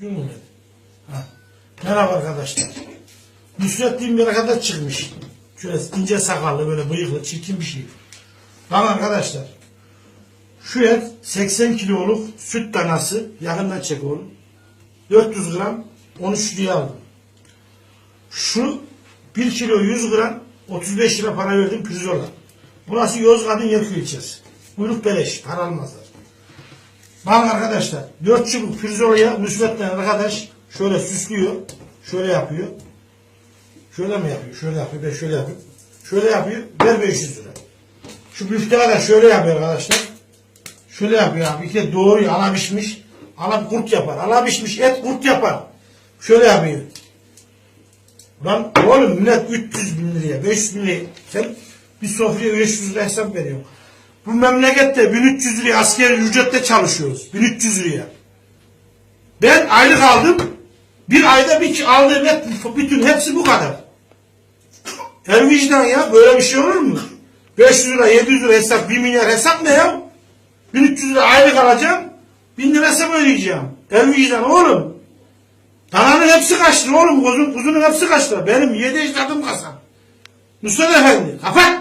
Gün. Merhaba arkadaşlar. Nusrettin bir arkadaş çıkmış. Şöyle ince sakallı böyle bıyıklı çirkin bir şey. Tamam arkadaşlar. Şu et 80 kiloluk süt danası. Yakından çek oğlum. 400 gram 13 liraya aldım. Şu 1 kilo 100 gram 35 lira para verdim pirzola. Burası Yozgat'ın Yerköy ilçesi. Buyruk beleş. Para almazlar. Bakın arkadaşlar 4 çubuk pirzolaya Nusret'ten arkadaş şöyle süslüyor. Şöyle yapıyor. Şöyle mi yapıyor? Şöyle yapıyor. Ben şöyle yapıyorum. Şöyle yapıyor. Ver 500 lira. Şu büfteğe de şöyle yapıyor arkadaşlar. Şöyle yapıyor abi. Bir kere doğruyor. Ala pişmiş. Ala kurt yapar. Ala pişmiş et kurt yapar. Şöyle yapıyor. Lan oğlum millet 300 bin liraya 500 bin liraya sen bir sofraya 500 lira hesap veriyorsun. Bu memlekette 1300 liraya askeri ücrette çalışıyoruz. 1300 liraya. Ben aylık aldım. Bir ayda bir aldığım et bütün hepsi bu kadar. El vicdan ya böyle bir şey olur mu? 500 lira 700 lira hesap 1 milyar hesap ne ya? 1300 lira aylık alacağım. 1000 lira hesap ödeyeceğim. El vicdan oğlum. Dananın hepsi kaç lira oğlum? Kuzun, kuzunun hepsi kaç lira? Benim 7 ecdadım kasap. Mustafa Efendi kapat.